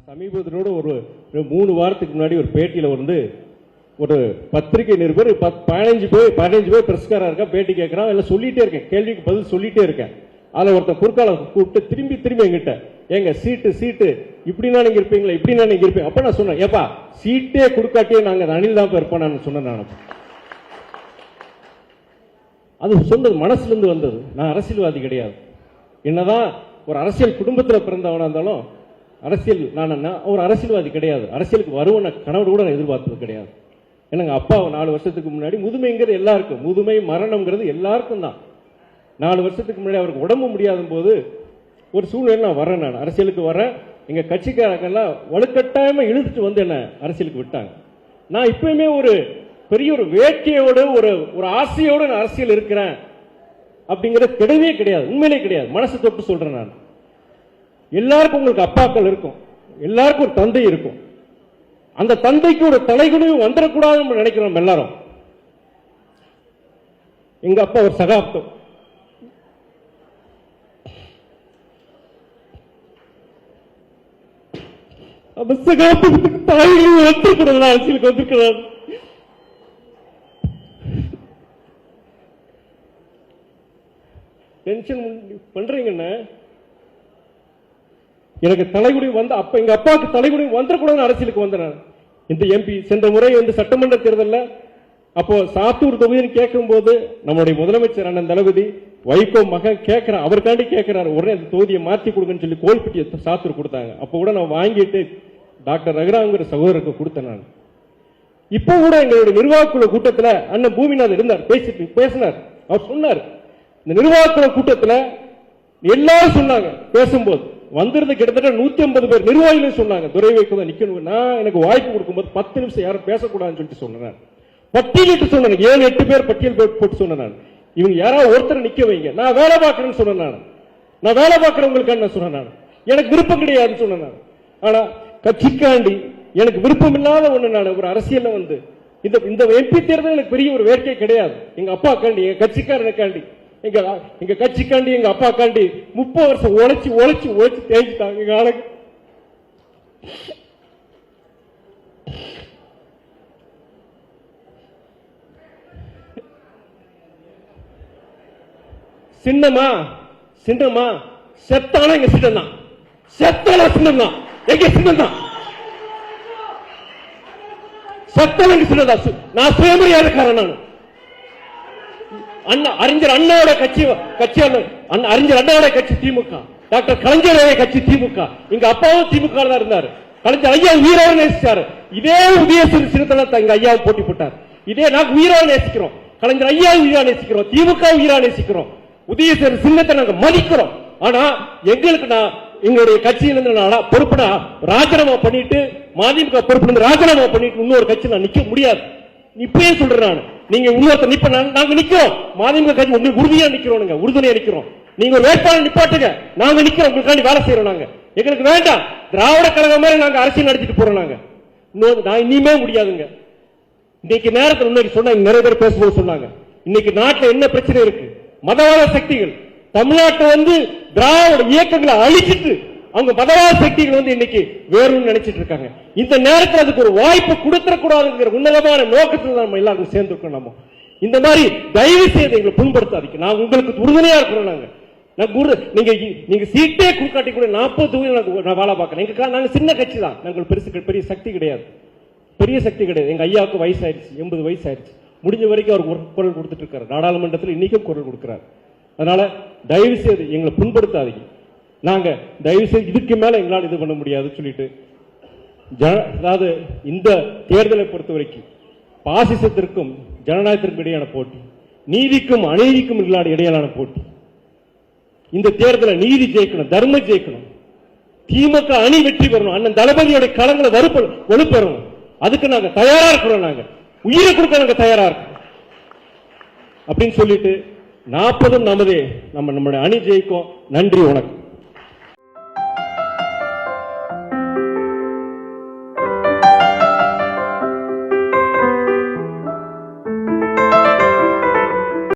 நான் சமீபத்திலோட ஒரு ஒரு மூணு வாரத்துக்கு முன்னாடி ஒரு பேட்டியில் வந்து ஒரு பத்திரிகை நிருபர் பதினஞ்சு பேர் பதினஞ்சு பேர் பிரஸ்காராக இருக்கா பேட்டி கேட்குறான் எல்லாம் சொல்லிட்டே இருக்கேன் கேள்விக்கு பதில் சொல்லிட்டே இருக்கேன். அதில் ஒருத்தன் குறுக்கால கூப்பிட்டு திரும்பி திரும்பி எங்கிட்ட ஏங்க சீட்டு சீட்டு இப்படின்னா நீங்க இருப்பீங்களா இப்படின்னா நீங்க இருப்பீங்க அப்ப நான் சொன்னேன் ஏப்பா சீட்டே கொடுக்காட்டியே நாங்க அந்த அணில் தான் இருப்போம் நான் சொன்னேன் நான். அது சொன்னது மனசுல இருந்து வந்தது. நான் அரசியல்வாதி கிடையாது. என்னதான் ஒரு அரசியல் குடும்பத்தில் பிறந்தவனா இருந்தாலும் அரசியல் நான் என்ன ஒரு அரசியல்வாதி கிடையாது. அரசியலுக்கு வருவன கனவு கூட நான் எதிர்பார்த்தது கிடையாது. எனக்கு அப்பா நாலு வருஷத்துக்கு முன்னாடி முதுமைங்கிறது எல்லாருக்கும். முதுமை மரணம்ங்கிறது எல்லாருக்கும் தான். நாலு வருஷத்துக்கு முன்னாடி அவருக்கு உடம்பு முடியாத போது ஒரு சூழ்நிலை நான் வரேன் நான். அரசியலுக்கு வரேன் எங்கள் கட்சிக்காரங்கெல்லாம் வலுக்கட்டாயமாக இழுத்துட்டு வந்து என்ன அரசியலுக்கு விட்டாங்க. நான் இப்பயுமே ஒரு பெரிய ஒரு வேட்கையோடு ஒரு ஒரு ஆசையோடு நான் அரசியல் இருக்கிறேன் அப்படிங்கிறது கிடையவே கிடையாது. உண்மையிலே கிடையாது. மனசு தொட்டு சொல்கிறேன் நான். எல்லாருக்கும் உங்களுக்கு அப்பாக்கள் இருக்கும். எல்லாருக்கும் ஒரு தந்தை இருக்கும். அந்த தந்தைக்கு ஒரு தலைகுனிவு வந்துடக்கூடாதுன்னு நினைக்கிறோம் நம்ம எல்லாரும். எங்க அப்பா ஒரு சகாப்தம். அந்த சகாப்தத்துக்கு தாய்களும் அரசியலுக்கு வந்திருக்கிறார் டென்ஷன் பண்றீங்கன்னு எனக்கு தலைகுடி வந்த அப்ப எங்க அப்பாவுக்கு தலைகுடி வந்துடக்கூடாது அரசியலுக்கு வந்தேன் நான். இந்த எம்பி சென்ற முறை வந்து சட்டமன்ற தேர்தலில் அப்போ சாத்தூர் தொகுதின்னு கேட்கும்போது நம்முடைய முதலமைச்சர் அண்ணன் தளபதி வைகோ மகன் கேட்கிறார் அவருக்காண்டி கேட்கிறாரு உடனே அந்த தொகுதியை மாற்றி கொடுங்கன்னு சொல்லி கோல்பட்டியை சாத்தூர் கொடுத்தாங்க. அப்போ கூட நான் வாங்கிட்டு டாக்டர் ரகுராங்கிற சகோதரருக்கு கொடுத்தேன் நான். இப்போ கூட எங்களுடைய நிர்வாகக்குழு கூட்டத்தில் அண்ணன் பூமிநாதன் இருந்தார் பேசிட்டு பேசினார். அவர் சொன்னார் இந்த நிர்வாகக்குழு கூட்டத்தில் எல்லாரும் சொன்னாங்க பேசும்போது. வந்திருந்த கிட்டத்தட்ட நூத்தி ஐம்பது பேர் நிர்வாகிகளே சொன்னாங்க துறை வைக்க நிக்கணும். நான் எனக்கு வாய்ப்பு கொடுக்கும்போது பத்து நிமிஷம் யாரும் பேசக்கூடாதுன்னு சொல்லிட்டு சொன்னேன் பட்டியலிட்டு சொன்னேன் ஏழு எட்டு பேர் பட்டியல் போட்டு போட்டு சொன்னேன் நான். இவங்க யாராவது ஒருத்தர் நிக்க வைங்க. நான் வேலை பார்க்கறேன்னு சொன்னேன் நான். நான் வேலை பார்க்கறவங்களுக்கான சொன்னேன் நான். எனக்கு விருப்பம் கிடையாதுன்னு சொன்னேன் நான். ஆனா கட்சிக்காண்டி எனக்கு விருப்பம் இல்லாத ஒண்ணு நான். ஒரு அரசியல்ல வந்து இந்த இந்த எம்பி தேர்தல் எனக்கு பெரிய ஒரு வேட்கை கிடையாது. எங்க அப்பாக்காண்டி எங்க கட்சிக்காரனுக்காண்டி. எங்க எங்க கட்சிக்காண்டி எங்க அப்பா காண்டி முப்பது வருஷம் உழைச்சு உழைச்சு உழைச்சு தேய்ச்சிட்டாங்க எங்க ஆளுக்கு சின்னமா சின்னமா செத்தானா எங்க சின்னம் தான் செத்தானா சின்னம் தான் எங்க சின்னம் தான் செத்தான எங்க சின்னம் தான் நான் சுயமரியாதைக்காரன் நான். அண்ணா அறிஞர் அண்ணாவோட கட்சி கட்சி அண்ணா அறிஞர் அண்ணாவோட கட்சி திமுக. டாக்டர் கலைஞருடைய கட்சி திமுக. எங்க அப்பாவும் திமுக தான் இருந்தார். கலைஞர் ஐயா உயிரோடு நேசிச்சாரு. இதே உதய சின்னத்துல எங்க ஐயாவை போட்டி போட்டார். இதே நாங்க உயிரோடு நேசிக்கிறோம். கலைஞர் ஐயா உயிரா நேசிக்கிறோம். திமுக உயிரா நேசிக்கிறோம். உதயசூரி சின்னத்தை நாங்க மதிக்கிறோம். ஆனா எங்களுக்கு நான் எங்களுடைய கட்சியிலிருந்து நான் பொறுப்புனா ராஜினாமா பண்ணிட்டு மதிமுக பொறுப்பு ராஜினாமா பண்ணிட்டு இன்னொரு கட்சி நான் நிக்க முடியாது. இப்பயே சொல்றேன் நான். நீங்க இன்னொருத்தர் நிப்ப நாங்க- நாங்க நிக்கிறோம். மதிமுக கட்சி உங்களுக்கு உறுதியா நிக்கிறோம் உறுதுணையா நிக்கிறோம். நீங்க ஒரு வேட்பாளர் நிப்பாட்டுங்க. நாங்க நிக்கிறோம் உங்களுக்காண்டி வேலை செய்யறோம் நாங்க. எங்களுக்கு வேண்டாம். திராவிட கழகம் மாதிரி நாங்க அரசியல் நடத்திட்டு போறோம் நாங்க. இன்னொரு நான் இனிமே முடியாதுங்க. இன்னைக்கு நேரத்தில் முன்னாடி சொன்னாங்க நிறைய பேர் பேசும்போது சொன்னாங்க. இன்னைக்கு நாட்டில் என்ன பிரச்சனை இருக்கு? மதவாத சக்திகள். தமிழ்நாட்டை வந்து திராவிட இயக்கங்களை அழிச்சிட்டு அவங்க மதவாத சக்திகள் வந்து இன்னைக்கு வேறும்னு நினைச்சிட்டு இருக்காங்க. இந்த நேரத்தில் அதுக்கு ஒரு வாய்ப்பு கொடுத்துடக்கூடாதுங்கிற உன்னதமான நோக்கத்தில் நம்ம எல்லாருக்கும் சேர்ந்துருக்கோம் நம்ம. இந்த மாதிரி தயவு செய்து எங்களை புண்படுத்தாதீங்க. நான் உங்களுக்கு உறுதுணையா இருக்கிறோம் நாங்க. நான் குரு நீங்க நீங்க சீட்டே குறுக்காட்டி கூட நாற்பது தொகுதி நான் வேலை பார்க்கறேன். எங்க நாங்க சின்ன கட்சி தான். நாங்கள் பெருசு பெரிய சக்தி கிடையாது. பெரிய சக்தி கிடையாது. எங்க ஐயாவுக்கு வயசாயிருச்சு எண்பது வயசு ஆயிடுச்சு முடிஞ்ச வரைக்கும் அவர் குரல் கொடுத்துட்டு இருக்காரு. நாடாளுமன்றத்தில் இன்னைக்கும் குரல் கொடுக்கிறார். அதனால தயவு செய்து எங்களை புண்படுத்தாதீங்க. நாங்க தயவு செய்து இதுக்கு மேல எங்களால் இது பண்ண முடியாதுன்னு சொல்லிட்டு ஜன- அதாவது இந்த தேர்தலை பொறுத்த வரைக்கும் பாசிசத்திற்கும் ஜனநாயகத்திற்கும் இடையான போட்டி நீதிக்கும் அநீதிக்கும் இல்லாத இடையிலான போட்டி. இந்த தேர்தலை நீதி ஜெயிக்கணும் தர்மம் ஜெயிக்கணும். திமுக அணி வெற்றி பெறணும் அண்ணன் தளபதியோட களங்களை வலுப்ப வலுப்பெறணும். அதுக்கு நாங்க தயாரா இருக்கிறோம் நாங்க. உயிரை கொடுக்க நாங்க தயாரா இருக்கோம். அப்படின்னு சொல்லிட்டு நாற்பதும் நமதே. நம்ம நம்மளுடைய அணி ஜெயிக்கும். நன்றி வணக்கம்.